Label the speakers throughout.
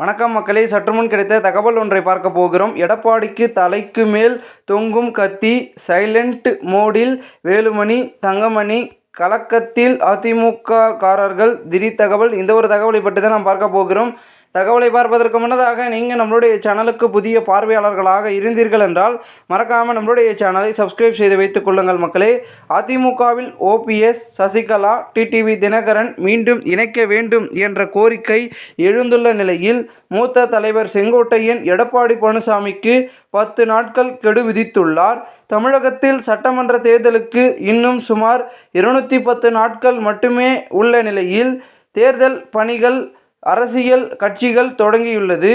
Speaker 1: வணக்கம் மக்களே சற்றுமுன் கிடைத்த தகவல் ஒன்றை பார்க்க போகிறோம். எடப்பாடிக்கு தலைக்கு மேல் தொங்கும் கத்தி சைலண்ட் மோடில் வேலுமணி தங்கமணி கலக்கத்தில் அதிமுக காரர்கள் திடீர் தகவல் இந்த ஒரு தகவலை பற்றி தான் நாம் பார்க்க போகிறோம். தகவலை பார்ப்பதற்கு முன்னதாக நீங்கள் நம்மளுடைய சேனலுக்கு புதிய பார்வையாளர்களாக இருந்தீர்கள் என்றால் மறக்காமல் நம்மளுடைய சேனலை சப்ஸ்கிரைப் செய்து வைத்துக் கொள்ளுங்கள் மக்களே. அதிமுகவில் ஓபிஎஸ் சசிகலா டிடிவி தினகரன் மீண்டும் இணைக்க வேண்டும் என்ற கோரிக்கை எழுந்துள்ள நிலையில் மூத்த தலைவர் செங்கோட்டையன் எடப்பாடி பழனிசாமிக்கு பத்து நாட்கள் கெடு விதித்துள்ளார். தமிழகத்தில் சட்டமன்ற தேர்தலுக்கு இன்னும் சுமார் இருநூற்றி பத்து நாட்கள் மட்டுமே உள்ள நிலையில் தேர்தல் பணிகள் அரசியல் கட்சிகள் தொடங்கியுள்ளது.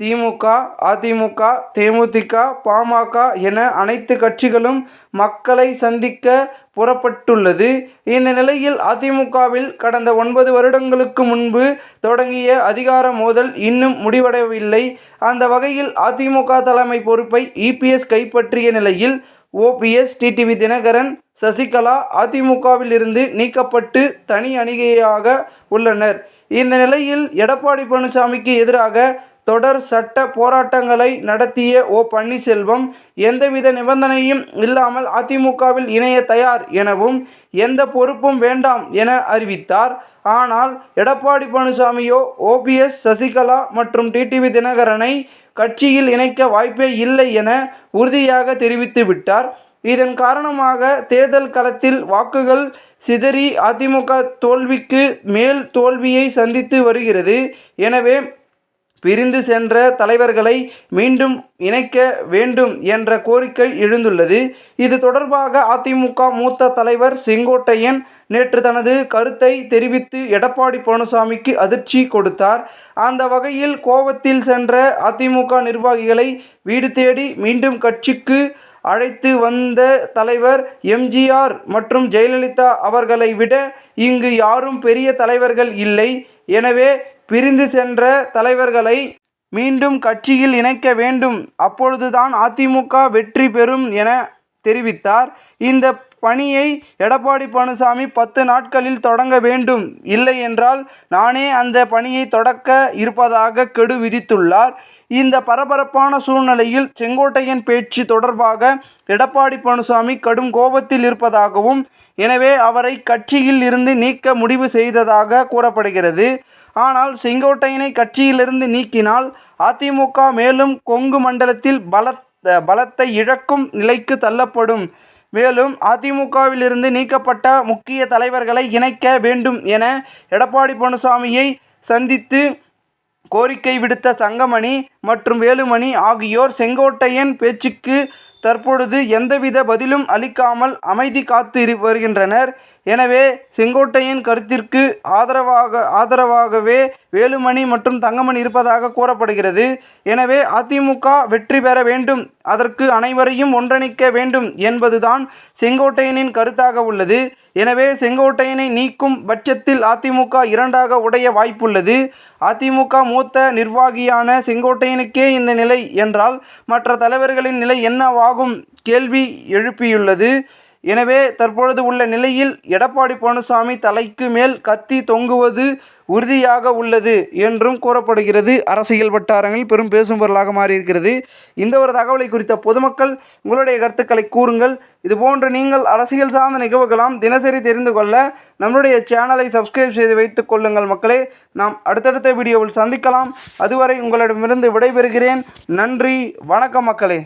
Speaker 1: திமுக அதிமுக தேமுதிக பாமக என அனைத்து கட்சிகளும் மக்களை சந்திக்க புறப்பட்டுள்ளது. இந்த நிலையில் அதிமுகவில் கடந்த ஒன்பது வருடங்களுக்கு முன்பு தொடங்கிய அதிகார மோதல் இன்னும் முடிவடையவில்லை. அந்த வகையில் அதிமுக தலைமை பொறுப்பை இபிஎஸ் கைப்பற்றிய நிலையில் ஓபிஎஸ் டிடிவி தினகரன் சசிகலா அதிமுகவில் இருந்து நீக்கப்பட்டு தனி அணிகையாக உள்ளனர். இந்த நிலையில் எடப்பாடி பழனிசாமிக்கு எதிராக தொடர் சட்ட போராட்டங்களை நடத்திய ஓ பன்னீர்செல்வம் எந்தவித நிபந்தனையும் இல்லாமல் அதிமுகவில் இணைய தயார் எனவும் எந்த பொறுப்பும் வேண்டாம் என அறிவித்தார். ஆனால் எடப்பாடி பழனிசாமியோ ஓபிஎஸ் சசிகலா மற்றும் டிடிவி தினகரனை கட்சியில் இணைக்க வாய்ப்பே இல்லை என உறுதியாக தெரிவித்து விட்டார். இதன் காரணமாக தேர்தல் களத்தில் வாக்குகள் சிதறி அதிமுக தோல்விக்கு மேல் தோல்வியை சந்தித்து வருகிறது. எனவே பிரிந்து சென்ற தலைவர்களை மீண்டும் இணைக்க வேண்டும் என்ற கோரிக்கை எழுந்துள்ளது. இது தொடர்பாக அதிமுக மூத்த தலைவர் செங்கோட்டையன் நேற்று தனது கருத்தை தெரிவித்து எடப்பாடி பழனிசாமிக்கு அதிர்ச்சி கொடுத்தார். அந்த வகையில் கோவத்தில் சென்ற அதிமுக நிர்வாகிகளை வீடு தேடி மீண்டும் கட்சிக்கு அழைத்து வந்த தலைவர் எம்ஜிஆர் மற்றும் ஜெயலலிதா அவர்களை விட இங்கு யாரும் பெரிய தலைவர்கள் இல்லை. எனவே பிரிந்து சென்ற தலைவர்களை மீண்டும் கட்சியில் இணைக்க வேண்டும். அப்பொழுதுதான் அதிமுக வெற்றி பெறும் என தெரிவித்தார். இந்த பணியை எடப்பாடி பழனிசாமி பத்து நாட்களில் தொடங்க வேண்டும். இல்லை என்றால் நானே அந்த பணியை தொடக்க இருப்பதாக கெடு விதித்துள்ளார். இந்த பரபரப்பான சூழ்நிலையில் செங்கோட்டையன் பேச்சு தொடர்பாக எடப்பாடி பழனிசாமி கடும் கோபத்தில் இருப்பதாகவும் எனவே அவரை கட்சியில் இருந்து நீக்க முடிவு செய்ததாக கூறப்படுகிறது. ஆனால் செங்கோட்டையனை கட்சியிலிருந்து நீக்கினால் அதிமுக மேலும் கொங்கு மண்டலத்தில் பலத்த பலத்தை இழக்கும் நிலைக்கு தள்ளப்படும். மேலும் அதிமுகவிலிருந்து நீக்கப்பட்ட முக்கிய தலைவர்களை இணைக்க வேண்டும் என எடப்பாடி பழனிசாமியை சந்தித்து கோரிக்கை விடுத்த தங்கமணி மற்றும் வேலுமணி ஆகியோர் செங்கோட்டையன் பேச்சுக்கு தற்பொழுது எந்தவித பதிலும் அளிக்காமல் அமைதி காத்து இரு வருகின்றனர். எனவே செங்கோட்டையன் கருத்திற்கு ஆதரவாக ஆதரவாகவே வேலுமணி மற்றும் தங்கமணி இருப்பதாக கூறப்படுகிறது. எனவே அதிமுக வெற்றி பெற வேண்டும். அதற்கு அனைவரையும் ஒன்றிணைக்க வேண்டும் என்பதுதான் செங்கோட்டையனின் கருத்தாக உள்ளது. எனவே செங்கோட்டையனை நீக்கும் பட்சத்தில் அதிமுக இரண்டாக உடைய வாய்ப்புள்ளது. அதிமுக மூத்த நிர்வாகியான செங்கோட்டையனுக்கே இந்த நிலை என்றால் மற்ற தலைவர்களின் நிலை என்னவாகும்? கேள்வி எழுப்பியுள்ளது. எனவே தற்பொழுது உள்ள நிலையில் எடப்பாடி பழனிசாமி தலைக்கு மேல் கத்தி தொங்குவது உறுதியாக உள்ளது என்றும் கூறப்படுகிறது. அரசியல் வட்டாரங்களில் பெரும் பேசும் பொருளாக மாறியிருக்கிறது. இந்த ஒரு தகவலை குறித்த பொதுமக்கள் உங்களுடைய கருத்துக்களை கூறுங்கள். இதுபோன்று நீங்கள் அரசியல் சார்ந்த நிகழ்வுகளாம் தினசரி தெரிந்து கொள்ள நம்மளுடைய சேனலை சப்ஸ்கிரைப் செய்து வைத்துக் கொள்ளுங்கள் மக்களே. நாம் அடுத்தடுத்த வீடியோவில் சந்திக்கலாம். அதுவரை உங்களிடமிருந்து விடைபெறுகிறேன். நன்றி. வணக்கம் மக்களே.